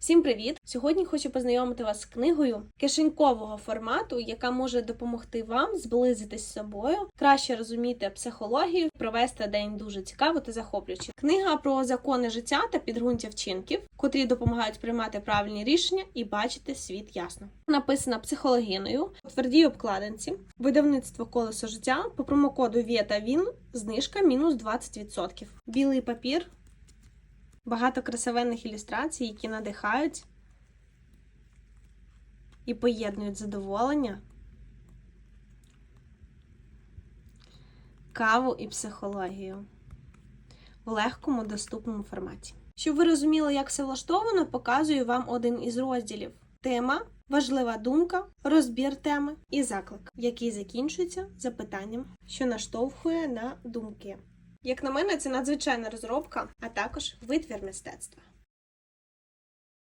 Всім привіт! Сьогодні хочу познайомити вас з книгою кишенькового формату, яка може допомогти вам зблизитись з собою, краще розуміти психологію, провести день дуже цікаво та захоплююче. Книга про закони життя та підґрунтя вчинків, котрі допомагають приймати правильні рішення і бачити світ ясно. Написана психологиною у твердій обкладинці, видавництво колесо життя по промокоду Вєта Він знижка мінус 20%. Білий папір. Багато красивенних ілюстрацій, які надихають і поєднують задоволення, каву і психологію в легкому доступному форматі. Щоб ви розуміли, як все влаштовано, показую вам один із розділів: тема, важлива думка, розбір теми і заклик, який закінчується запитанням, що наштовхує на думки. Як на мене, це надзвичайна розробка, а також витвір мистецтва.